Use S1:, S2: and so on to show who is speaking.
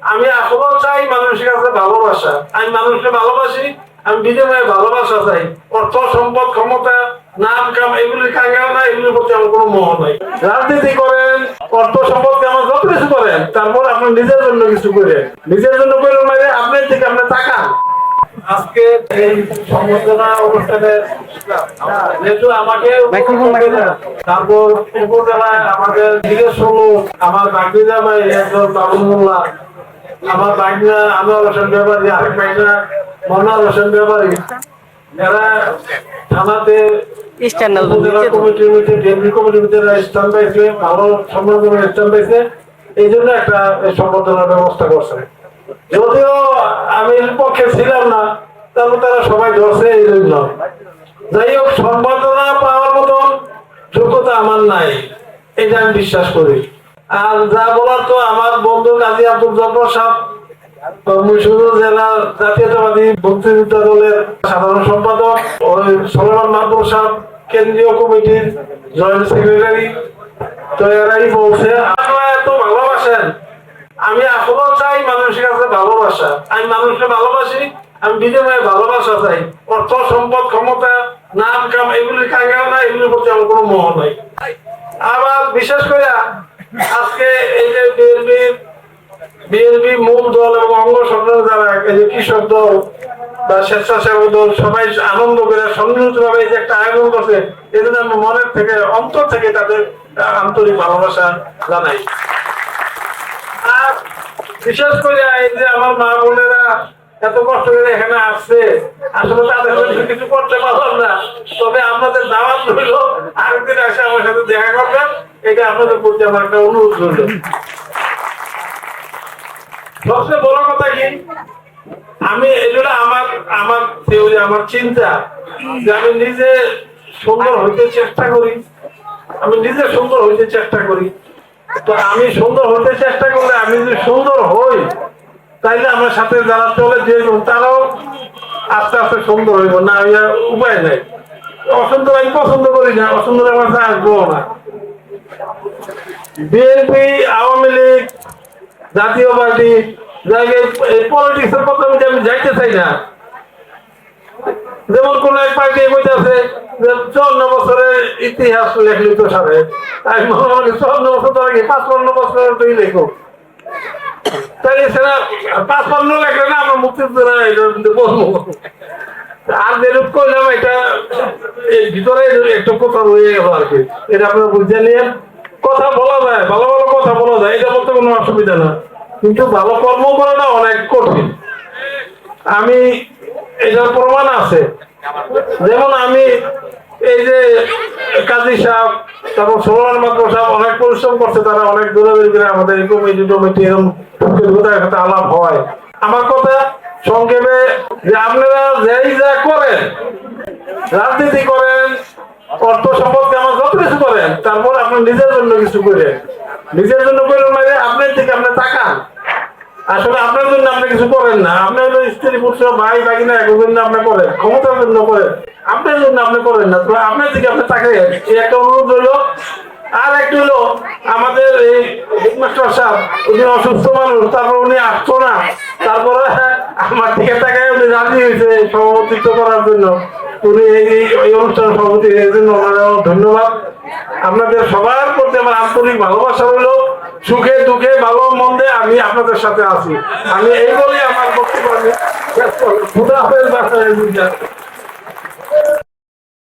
S1: আমি এখনও চাই মানুষের কাছে ভালোবাসা। আমি মানুষকে ভালোবাসি আমি বিনিময়ে ভালোবাসা চাই। অর্থ সম্পদ ক্ষমতা নাম কাম এগুলি কাঙ্গাল না এগুলির প্রতি আমার কোনো মোহ নাই। রাজনীতি করেন অর্থ সম্পদ কামান যত কিছু করেন তারপর আপনার নিজের জন্য কিছু করেন। নিজের জন্য করেন মানে আপনার দিকে আপনি তাকান আজকে এই সম্বর্ধনা অনুষ্ঠানে যেহেতু আমাকে তারপর উপজেলায় আমাদের জিজ্ঞেস হলো আমার বাকি জামাই একজন বাবুল মোল্লা আমার বাইনা আনোয়ার হোসেন ব্যাপারী আরেক বাইনা মনোয়ার হোসেন ব্যাপারী এরা থানাতে ভালো স্থান পাইছে এই জন্য একটা সম্বর্ধনার ব্যবস্থা করছে। যদিও আমি পক্ষে ছিলাম না তারপর তারা সবাই ধরছে এই জন্য। যাই হোক সম্বর্ধনা পাওয়ার মতন যোগ্যতা আমার নাই এটা আমি বিশ্বাস করি। আর যা বলার তো আমার বন্ধু কাজী আব্দুল জব্বর সাহেব মুর্শিদপুর জেলা জাতীয়তাবাদী মুক্তিযোদ্ধা দলের সাধারণ সম্পাদক, ওই সলমান মাহবুব সাহেব, কেন্দ্রীয় কমিটির জয়েন্ট সেক্রেটারি। তো এরাই বলছে, আপনারা এত ভালোবাসেন। আমি এখনও চাই মানুষের কাছে ভালোবাসা। আমি মানুষকে ভালোবাসি, আমি বিনিময়ে ভালোবাসা চাই। অর্থ, সম্পদ, ক্ষমতা, নাম, কাম এগুলি কাঙ্গাল না এগুলির প্রতি আমার কোনো মোহ নাই। আবার বিশেষ করে আজকে এই যে বিএনপির বিএনপি মূল দল এবং অঙ্গ সংগঠন যারা যে কৃষক দল বা স্বেচ্ছাসেবক দল, সবাই আনন্দ করে সম্মিলিত ভাবে যে একটা আয়োজন করছে, এই আমি মনের থেকে, অন্তর থেকে তাদের আন্তরিক ভালোবাসা জানাই। আর বিশেষ করে এই যে আমার মা বোনেরা এত কষ্ট করে এখানে আসছে, আসলে তাদের কিছু করতে পারলাম না। তবে আপনাদের দাওয়াত রইল, আরেকদিন এসে আমার সাথে দেখা করবেন। এটা প্রতি আমার একটা অনুরোধ রইল। সবচেয়ে বড় কথা কি? আমি এগুলো আমার আমার theory, আমার চিন্তা যে আমি নিজে সুন্দর হইতে চেষ্টা করি। আমি নিজে সুন্দর হইতে চেষ্টা করি। তো আমি সুন্দর হতে চেষ্টা করলে আমি যদি সুন্দর হই তাইলে আমার সাথে যারা চলে যে তারাও আস্তে আস্তে সুন্দর হইব। না উপায় নাই। অসুন্দর আমি পছন্দ করি না অসুন্দর আমার আসব না। বিএনপি আওয়ামী লীগ জাতীয় পার্টি জায়গায় এই পলিটিক্স এর কথা আমি যাইতে চাই না? যেমন কোন এক পার্টি কইতাছে যে চুয়ান্ন বছরের ইতিহাস লেখলি তো সারে। আমি মনে মনে চুয়ান্ন বছর ধরে কি পাঁচপান্ন বছরের তুই লেখো। তাই সেটা পাঁচপান্ন লেখলে না আমরা এটা বলব। আর যেরূপ করলাম এটা এই ভিতরে একটু কথা রয়ে গেল আর কি, এটা আপনারা বুঝে নিয়ে কথা বলা যায়, ভালো ভালো কথা বলা যায়, এটা বলতে কোনো অসুবিধা না। কিন্তু ভালো কর্ম করাটা অনেক কঠিন। আমি এটার প্রমাণ আছে। যেমন আমি এই যে কাজী সাহেব, তারপর সোলার মাত্র সাহেব অনেক পরিশ্রম করছে, তারা অনেক দূরাদূরি করে আমাদের কমিটি টমিটি এরকম আলাপ হয়। আমার কথা সংক্ষেপে যে আপনারা যেই যা করেন রাজনীতি করেন, অর্থ সম্পদ আমার যত কিছু করেন, তারপর আপনার নিজের জন্য কিছু করেন। নিজের জন্য করেন মানে আপনার দিকে আপনি তাকান আসলে আপনার জন্য আপনি কিছু করেন না। আপনার হলো স্ত্রী, পুত্র, ভাই, ভাগিনা, এগুলোর জন্য আপনি করেন, ক্ষমতার জন্য করেন। আপনার জন্য আপনি করেন না তো আপনার দিকে আপনি তাকাই এই একটা অনুরোধ হইল আর একটা হলো, আমাদের এই হেডমাস্টার সাহেব, উনি অসুস্থ মানুষ, তারপর উনি আসতো না। তারপরে আমার দিকে তাকায় উনি রাজি হয়েছে সভাপতিত্ব করার জন্য। উনি এই অনুষ্ঠান সভাপতি ধন্যবাদ। আপনাদের সবার প্রতি আমার আন্তরিক ভালোবাসা হলো সুখে দুঃখে ভালো মন্দে আমি আপনাদের সাথে আছি। আমি এই বলেই আমার বক্তব্য আমি শেষ করলাম।